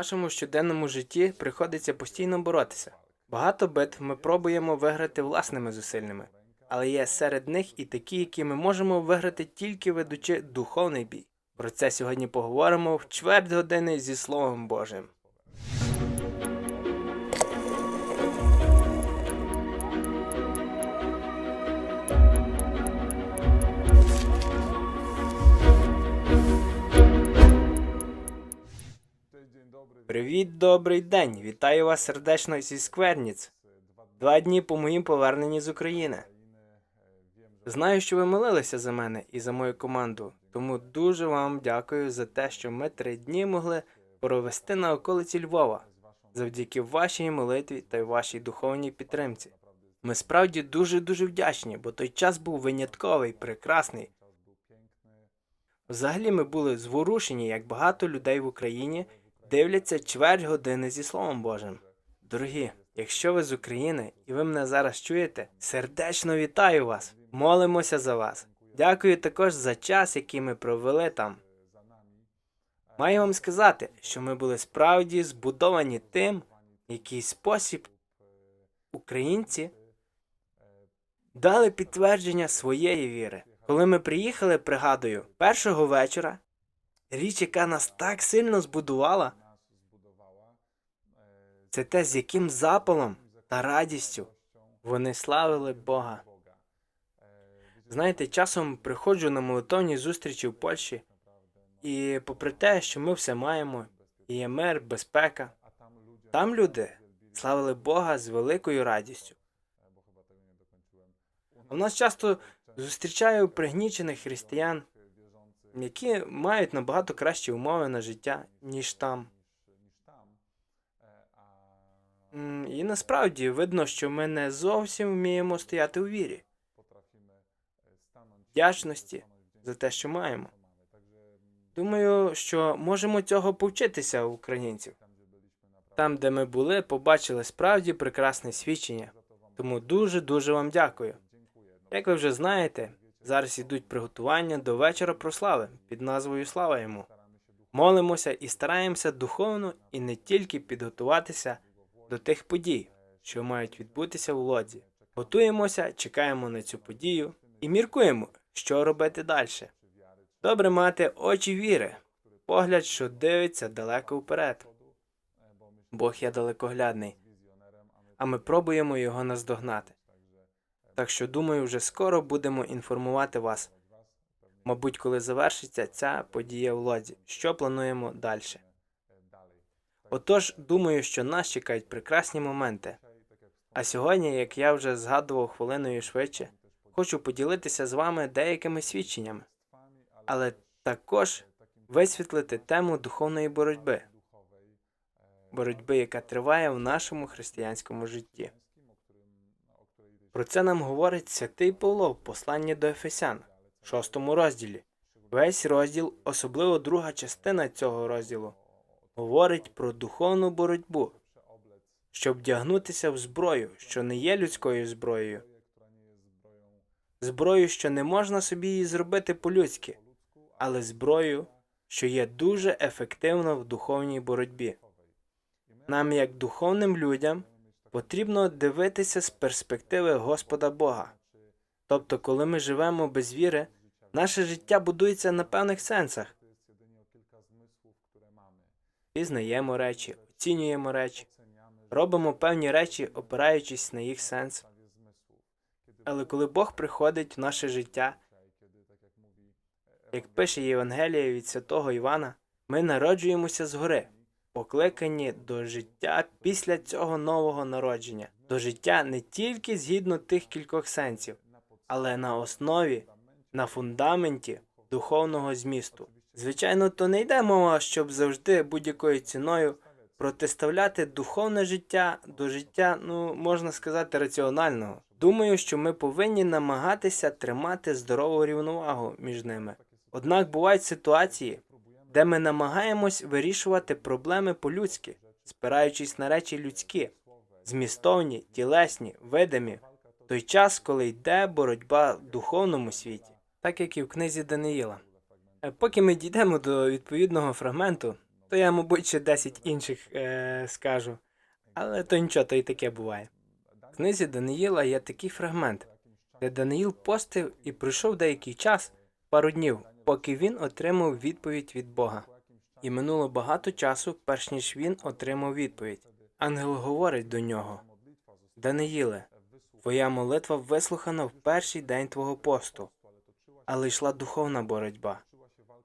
нашому щоденному житті приходиться постійно боротися. Багато битв ми пробуємо виграти власними зусиллями, але є серед них і такі, які ми можемо виграти тільки ведучи духовний бій. Про це сьогодні поговоримо в чверть години зі Словом Божим. Привіт, добрий день! Вітаю вас сердечно зі Скверніц. Два дні по моїм поверненні з України. Знаю, що ви молилися за мене і за мою команду, тому дуже вам дякую за те, що ми три дні могли провести на околиці Львова завдяки вашій молитві та вашій духовній підтримці. Ми справді дуже дуже вдячні, бо той час був винятковий, прекрасний. Взагалі ми були зворушені, як багато людей в Україні дивляться чверть години зі Словом Божим. Дорогі, якщо ви з України і ви мене зараз чуєте, сердечно вітаю вас! Молимося за вас. Дякую також за час, який ми провели там. Маю вам сказати, що ми були справді збудовані тим, який спосіб українці дали підтвердження своєї віри. Коли ми приїхали, пригадую, першого вечора, річ, яка нас так сильно збудувала, це те, з яким запалом та радістю вони славили Бога. Знаєте, часом приходжу на молитовні зустрічі в Польщі, і попри те, що ми все маємо, і є мир, безпека, там люди славили Бога з великою радістю. У нас часто зустрічаю пригнічених християн, які мають набагато кращі умови на життя, ніж там. І насправді видно, що ми не зовсім вміємо стояти у вірі, вдячності за те, що маємо. Думаю, що можемо цього повчитися у українців. Там, де ми були, побачили справді прекрасне свідчення. Тому дуже дуже вам дякую. Як ви вже знаєте, зараз ідуть приготування до вечора прослави під назвою Слава йому. Молимося і стараємося духовно і не тільки підготуватися до тих подій, що мають відбутися в лодзі. Готуємося, чекаємо на цю подію і міркуємо, що робити далі. Добре мати очі віри, погляд, що дивиться далеко вперед. Бог є далекоглядний, а ми пробуємо його наздогнати. Так що, думаю, вже скоро будемо інформувати вас. Мабуть, коли завершиться ця подія в лодзі, що плануємо далі. Отож, думаю, що нас чекають прекрасні моменти. А сьогодні, як я вже згадував хвилиною швидше, хочу поділитися з вами деякими свідченнями, але також висвітлити тему духовної боротьби, боротьби, яка триває в нашому християнському житті. Про це нам говорить святий Павло в посланні до Ефесян, шостому розділі. Весь розділ, особливо друга частина цього розділу, говорить про духовну боротьбу, щоб вдягнутися в зброю, що не є людською зброєю, зброю, що не можна собі її зробити по-людськи, але зброю, що є дуже ефективна в духовній боротьбі. Нам, як духовним людям, потрібно дивитися з перспективи Господа Бога. Тобто, коли ми живемо без віри, наше життя будується на певних сенсах. Пізнаємо речі, оцінюємо речі, робимо певні речі, опираючись на їх сенс. Але коли Бог приходить в наше життя, як пише Євангеліє від святого Івана, ми народжуємося згори, покликані до життя після цього нового народження, до життя не тільки згідно тих кількох сенсів, але на основі, на фундаменті духовного змісту. Звичайно, то не йде мова, щоб завжди будь-якою ціною протиставляти духовне життя до життя, ну можна сказати, раціонального. Думаю, що ми повинні намагатися тримати здорову рівновагу між ними. Однак бувають ситуації, де ми намагаємось вирішувати проблеми по-людськи, спираючись на речі людські, змістовні, тілесні, видимі, той час, коли йде боротьба в духовному світі, так як і в книзі Даниїла. Е, Поки ми дійдемо до відповідного фрагменту, То я, мабуть, ще 10 інших е, скажу. Але то нічого, то і таке буває. В книзі Даниїла є такий фрагмент, де Даниїл постив і пройшов деякий час, пару днів, поки він отримав відповідь від Бога. І минуло багато часу, перш ніж він отримав відповідь. Ангел говорить до нього: Даниїле, твоя молитва вислухана в перший день твого посту, але йшла духовна боротьба,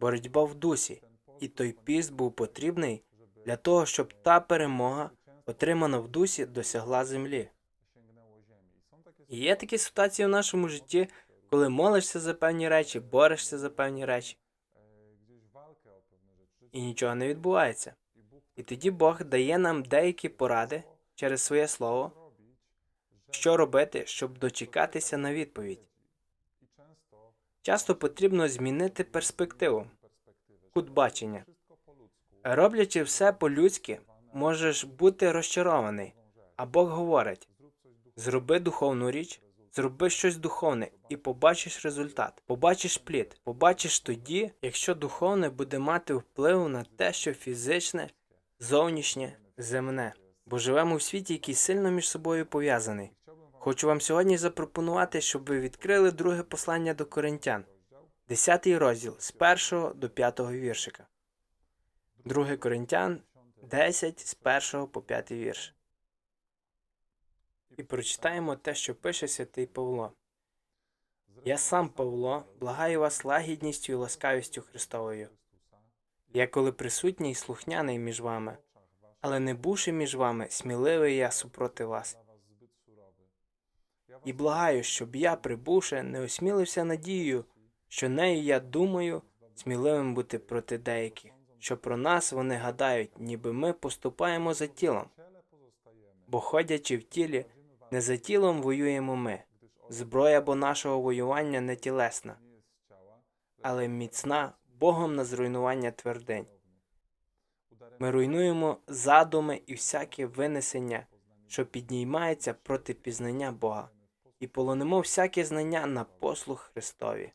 боротьба в дусі, і той піст був потрібний для того, щоб та перемога, отримана в дусі, досягла землі. І є такі ситуації в нашому житті, коли молишся за певні речі, борешся за певні речі, і нічого не відбувається. І тоді Бог дає нам деякі поради через своє слово, що робити, щоб дочекатися на відповідь. Часто потрібно змінити перспективу, кут бачення. Роблячи все по-людськи, можеш бути розчарований, а Бог говорить: зроби духовну річ, зроби щось духовне і побачиш результат, побачиш плід, побачиш тоді, якщо духовне буде мати вплив на те, що фізичне, зовнішнє, земне. Бо живемо в світі, який сильно між собою пов'язаний. Хочу вам сьогодні запропонувати, щоб ви відкрили друге послання до коринтян, 10 розділ з 1 до 5 віршика. Друге Коринтян 10 з 1 по 5 вірш. І прочитаємо те, що пише святий Павло. Я сам Павло, благаю вас лагідністю і ласкавістю Христовою. Я коли присутній слухняний між вами, але не бувши між вами, сміливий я супроти вас. І благаю, щоб я, прибувши, не осмілився надією, що нею я думаю, сміливим бути проти деяких, що про нас вони гадають, ніби ми поступаємо за тілом. Бо ходячи в тілі, не за тілом воюємо ми. Зброя бо нашого воювання не тілесна, але міцна Богом на зруйнування твердинь. Ми руйнуємо задуми і всяке винесення, що підніймається проти пізнання Бога, і полонимо всяке знання на послуг Христові.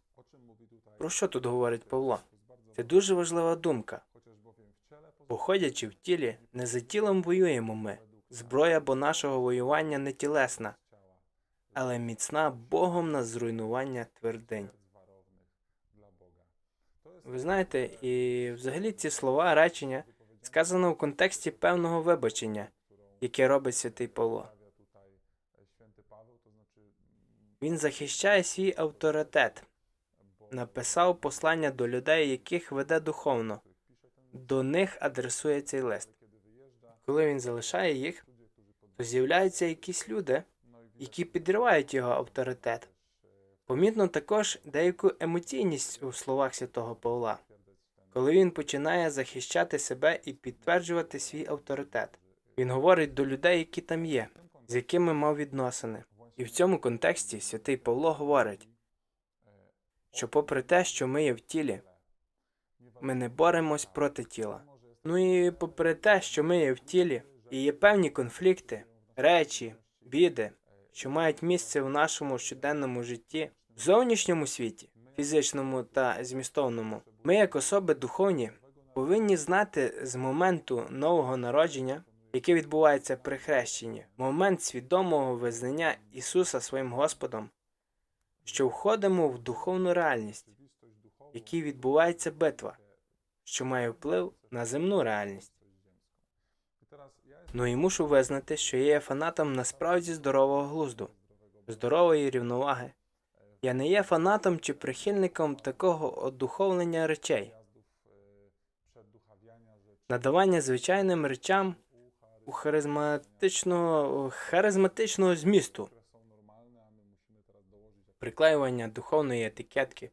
Про що тут говорить Павло? Це дуже важлива думка. Бо ходячи в тілі, не за тілом воюємо ми. Зброя бо нашого воювання не тілесна, але міцна Богом на зруйнування твердинь. Ви знаєте, і взагалі ці слова, речення сказано в контексті певного вибачення, яке робить святий Павло. Він захищає свій авторитет, написав послання до людей, яких веде духовно. До них адресує цей лист. Коли він залишає їх, то з'являються якісь люди, які підривають його авторитет. Помітно також деяку емоційність у словах святого Павла, коли він починає захищати себе і підтверджувати свій авторитет. Він говорить до людей, які там є, з якими мав відносини. І в цьому контексті святий Павло говорить, що, попри те, що ми є в тілі, ми не боремось проти тіла. Ну і попри те, що ми є в тілі, і є певні конфлікти, речі, біди, що мають місце в нашому щоденному житті, в зовнішньому світі, фізичному та змістовному, ми, як особи духовні, повинні знати з моменту нового народження, яке відбувається при хрещенні, момент свідомого визнання Ісуса своїм Господом, що входимо в духовну реальність, в якій відбувається битва, що має вплив на земну реальність. Ну і мушу визнати, що я є фанатом насправді здорового глузду, здорової рівноваги. Я не є фанатом чи прихильником такого одуховлення речей, надавання звичайним речам у харизматичного, харизматичного змісту, приклеювання духовної етикетки,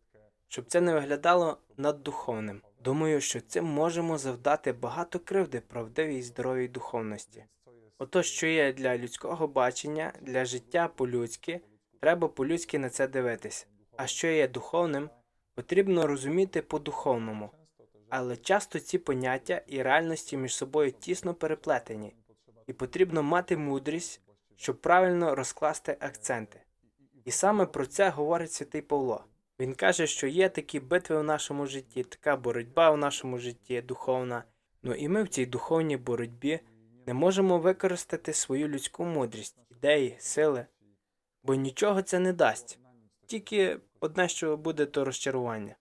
щоб це не виглядало наддуховним. Думаю, що цим можемо завдати багато кривди правдивій здоровій духовності. Ото, що є для людського бачення, для життя по-людськи, треба по-людськи на це дивитися. А що є духовним, потрібно розуміти по-духовному. Але часто ці поняття і реальності між собою тісно переплетені, і потрібно мати мудрість, щоб правильно розкласти акценти. І саме про це говорить святий Павло. Він каже, що є такі битви в нашому житті, така боротьба в нашому житті духовна, Ну і ми в цій духовній боротьбі не можемо використати свою людську мудрість, ідеї, сили, бо нічого це не дасть. Тільки одне, що буде, то розчарування.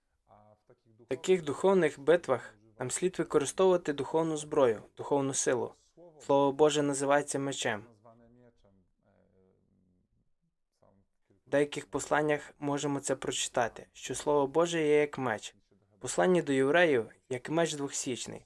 В таких духовних битвах нам слід використовувати духовну зброю, духовну силу. Слово Боже називається мечем. В деяких посланнях можемо це прочитати, що Слово Боже є як меч. Послання до євреїв як меч двохсічний.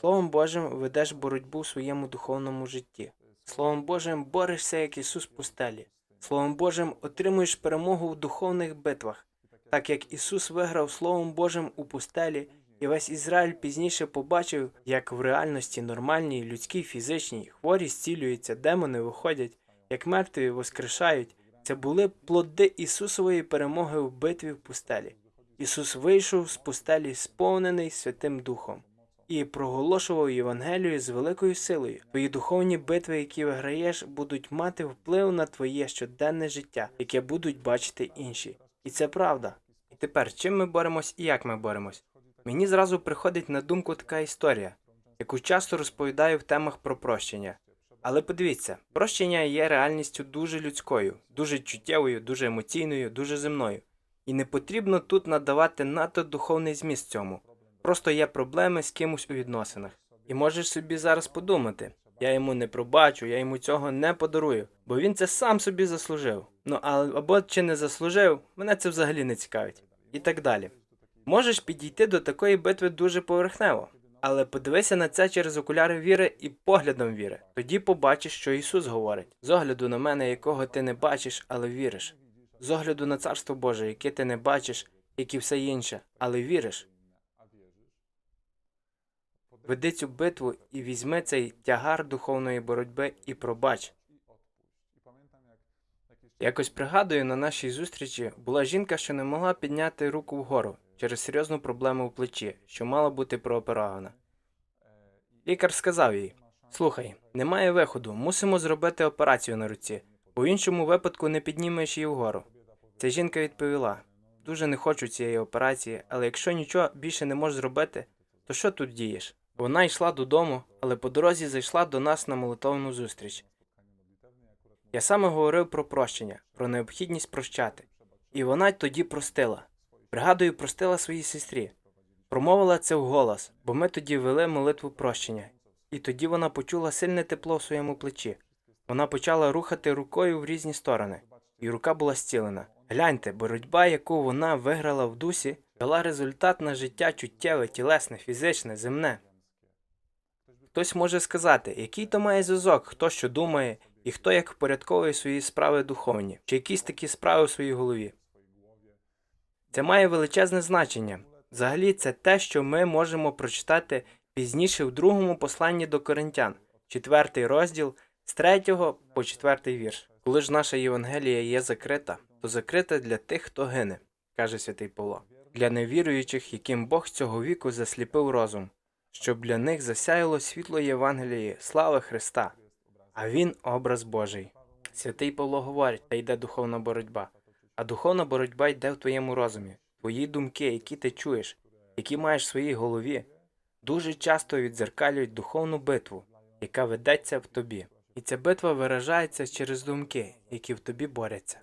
Словом Божим ведеш боротьбу в своєму духовному житті. Словом Божим борешся, як Ісус пустелі. Словом Божим отримуєш перемогу в духовних битвах, так як Ісус виграв Словом Божим у пустелі, і весь Ізраїль пізніше побачив, як в реальності нормальній, людській, фізичній, хворі зцілюються, демони виходять, як мертві воскрешають. Це були плоди Ісусової перемоги в битві в пустелі. Ісус вийшов з пустелі, сповнений Святим Духом, і проголошував Євангелію з великою силою. Твої духовні битви, які виграєш, будуть мати вплив на твоє щоденне життя, яке будуть бачити інші. І це правда. І тепер чим ми боремось і як ми боремось? Мені зразу приходить на думку така історія, яку часто розповідаю в темах про прощення. Але подивіться, прощення є реальністю дуже людською, дуже чуттєвою, дуже емоційною, дуже земною. І не потрібно тут надавати надто духовний зміст цьому. Просто є проблеми з кимось у відносинах. І можеш собі зараз подумати: я йому не пробачу, я йому цього не подарую, бо він це сам собі заслужив. Ну а або чи не заслужив, мене це взагалі не цікавить. І так далі. Можеш підійти до такої битви дуже поверхнево, але подивися на це через окуляри віри і поглядом віри. Тоді побачиш, що Ісус говорить: з огляду на мене, якого ти не бачиш, але віриш, з огляду на царство Боже, яке ти не бачиш, як і все інше, але віриш. Веди цю битву і візьми цей тягар духовної боротьби і пробач. Якось пригадую, на нашій зустрічі була жінка, що не могла підняти руку вгору через серйозну проблему в плечі, що мала бути прооперована. Лікар сказав їй: Слухай, немає виходу, мусимо зробити операцію на руці, в іншому випадку не піднімеш її вгору. Ця жінка відповіла: Дуже не хочу цієї операції, але якщо нічого більше не можеш зробити, то що тут дієш? Вона йшла додому, але по дорозі зайшла до нас на молитовну зустріч. Я саме говорив про прощення, про необхідність прощати. І вона тоді простила. Пригадую, простила своїй сестрі. Промовила це вголос, бо ми тоді вели молитву прощення. І тоді вона почула сильне тепло в своєму плечі. Вона почала рухати рукою в різні сторони, і рука була зцілена. Гляньте, боротьба, яку вона виграла в дусі, дала результат на життя чуттєве, тілесне, фізичне, земне. Хтось може сказати, який то має зв'язок, хто що думає, і хто як впорядковує свої справи духовні, чи якісь такі справи у своїй голові. Це має величезне значення. Взагалі, це те, що ми можемо прочитати пізніше в другому посланні до коринтян, четвертий розділ з третього по четвертий вірш. Коли ж наша Євангелія є закрита, то закрита для тих, хто гине, каже святий Павло, для невіруючих, яким Бог цього віку засліпив розум, щоб для них засяяло світло Євангелії, слави Христа, а Він образ Божий. Святий Павло говорить, та йде духовна боротьба. А духовна боротьба йде в твоєму розумі. Твої думки, які ти чуєш, які маєш в своїй голові, дуже часто відзеркалюють духовну битву, яка ведеться в тобі. І ця битва виражається через думки, які в тобі борються.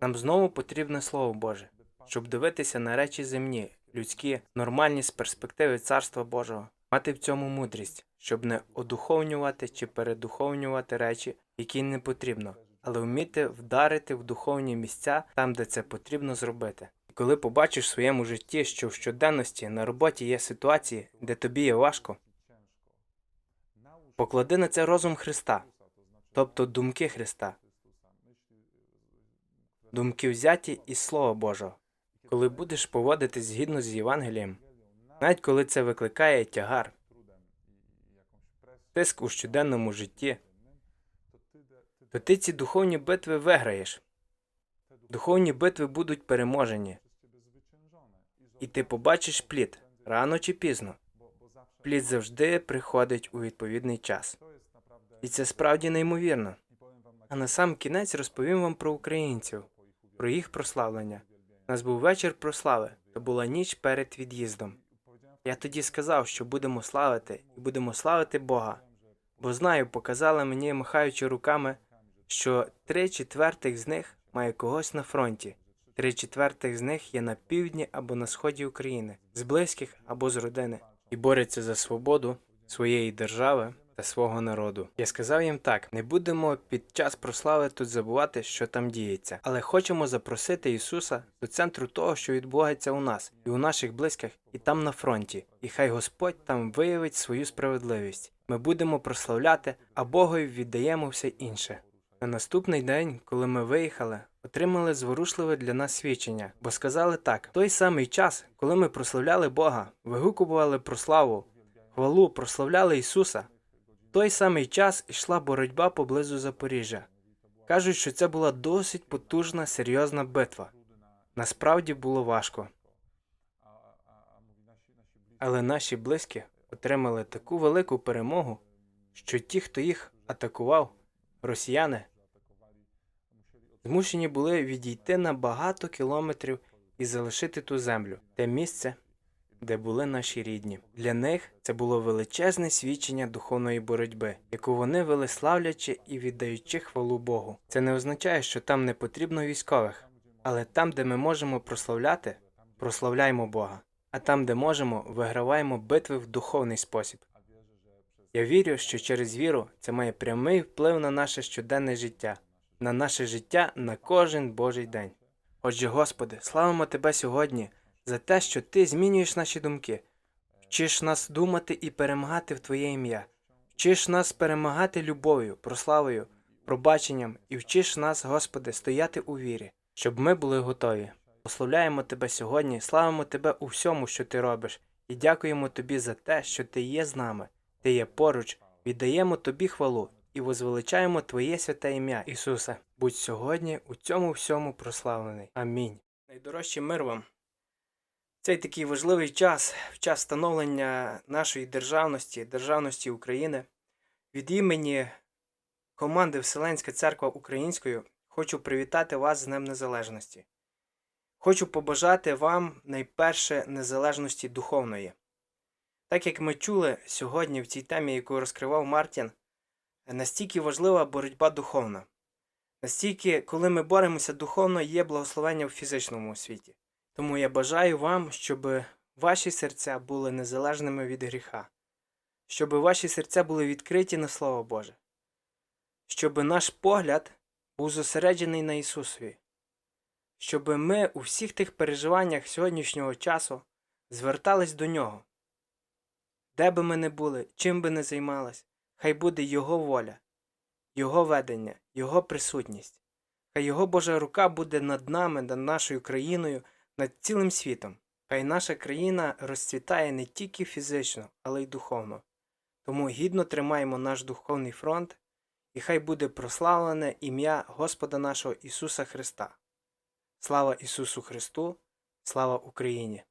Нам знову потрібне Слово Боже, щоб дивитися на речі земні, людські, нормальні з перспективи Царства Божого, мати в цьому мудрість, щоб не одуховнювати чи передуховнювати речі, які не потрібно, але вміти вдарити в духовні місця там, де це потрібно зробити. І коли побачиш в своєму житті, що в щоденності на роботі є ситуації, де тобі є важко, поклади на це розум Христа, тобто думки Христа, думки взяті із Слова Божого. Коли будеш поводитись згідно з Євангелієм, навіть коли це викликає тягар, тиск у щоденному житті, то ти ці духовні битви виграєш. Духовні битви будуть переможені, і ти побачиш плід рано чи пізно. Плід завжди приходить у відповідний час. І це справді неймовірно. А на сам кінець розповім вам про українців, про їх прославлення. У нас був вечір прослави, то була ніч перед від'їздом. Я тоді сказав, що будемо славити і будемо славити Бога. Бо знаю, показали мені, махаючи руками, що три четвертих з них має когось на фронті, три четвертих з них є на півдні або на сході України, з близьких або з родини, і борються за свободу своєї держави та свого народу. Я сказав їм так: не будемо під час прослави тут забувати, що там діється, але хочемо запросити Ісуса до центру того, що відбувається у нас і у наших близьких, і там на фронті. І хай Господь там виявить свою справедливість. Ми будемо прославляти, а Богові віддаємо все інше. На наступний день, коли ми виїхали, отримали зворушливе для нас свідчення, бо сказали так: той самий час, коли ми прославляли Бога, вигукували про славу, хвалу, прославляли Ісуса. В той самий час йшла боротьба поблизу Запоріжжя. Кажуть, що це була досить потужна, серйозна битва. Насправді було важко. Але наші близькі отримали таку велику перемогу, що ті, хто їх атакував, росіяни, змушені були відійти на багато кілометрів і залишити ту землю, те місце, де були наші рідні. Для них це було величезне свідчення духовної боротьби, яку вони вели славлячи і віддаючи хвалу Богу. Це не означає, що там не потрібно військових, але там, де ми можемо прославляти, прославляємо Бога. А там, де можемо, виграваємо битви в духовний спосіб. Я вірю, що через віру це має прямий вплив на наше щоденне життя, на наше життя на кожен Божий день. Отже, Господи, славимо Тебе сьогодні за те, що Ти змінюєш наші думки, вчиш нас думати і перемагати в Твоє ім'я, вчиш нас перемагати любов'ю, прославою, пробаченням і вчиш нас, Господи, стояти у вірі, щоб ми були готові. Прославляємо Тебе сьогодні, славимо Тебе у всьому, що Ти робиш, і дякуємо Тобі за те, що Ти є з нами, Ти є поруч, віддаємо Тобі хвалу і возвеличаємо Твоє святе ім'я, Ісусе. Будь сьогодні у цьому всьому прославлений. Амінь. Найдорожчий мир вам. Цей такий важливий час, в час становлення нашої державності, державності України. Від імені команди Вселенська Церква Українською хочу привітати вас з Днем Незалежності. Хочу побажати вам найперше незалежності духовної. Так як ми чули сьогодні в цій темі, яку розкривав Мартін, настільки важлива боротьба духовна. Настільки, коли ми боремося духовно, є благословення в фізичному світі. Тому я бажаю вам, щоб ваші серця були незалежними від гріха, щоб ваші серця були відкриті на Слово Боже, щоб наш погляд був зосереджений на Ісусові, щоб ми у всіх тих переживаннях сьогоднішнього часу звертались до Нього. Де би ми не були, чим би не займались, хай буде Його воля, Його ведення, Його присутність. Хай Його Божа рука буде над нами, над нашою країною, над цілим світом. Хай наша країна розцвітає не тільки фізично, але й духовно. Тому гідно тримаємо наш духовний фронт, і хай буде прославлене ім'я Господа нашого Ісуса Христа. Слава Ісусу Христу, слава Україні!